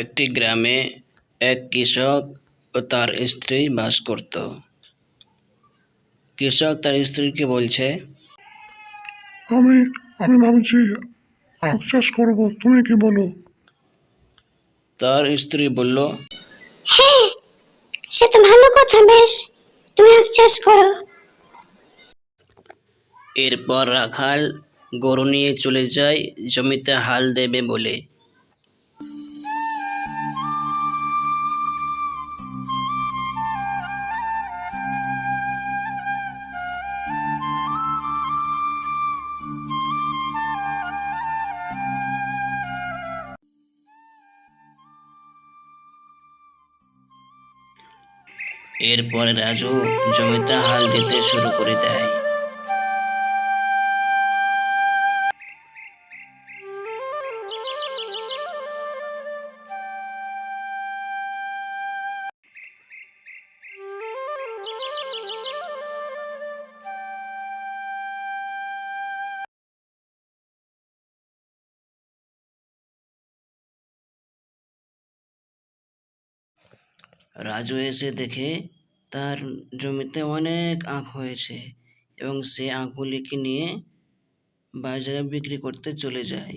একটি গ্রামে এক কৃষক ও তার স্ত্রী বাস করত। কৃষক তার স্ত্রীকে বলছে আমি আমি ভাবছি আখ চাষ করব তুমি কি বলো? তার স্ত্রী বলল হ্যাঁ সে তো ভালো কথা বেশ তুমি আখ চাষ করো। এরপর রাখাল গরু নিয়ে চলে যায় জমিতে হাল দেবে বলে। এরপরে রাজু জমিতে হাল দিতে শুরু করে দেয়। রাজু এসে দেখে তার জমিতে অনেক আখ হয়েছে এবং সে আখগুলিকে নিয়ে বাজারে বিক্রি করতে চলে যায়।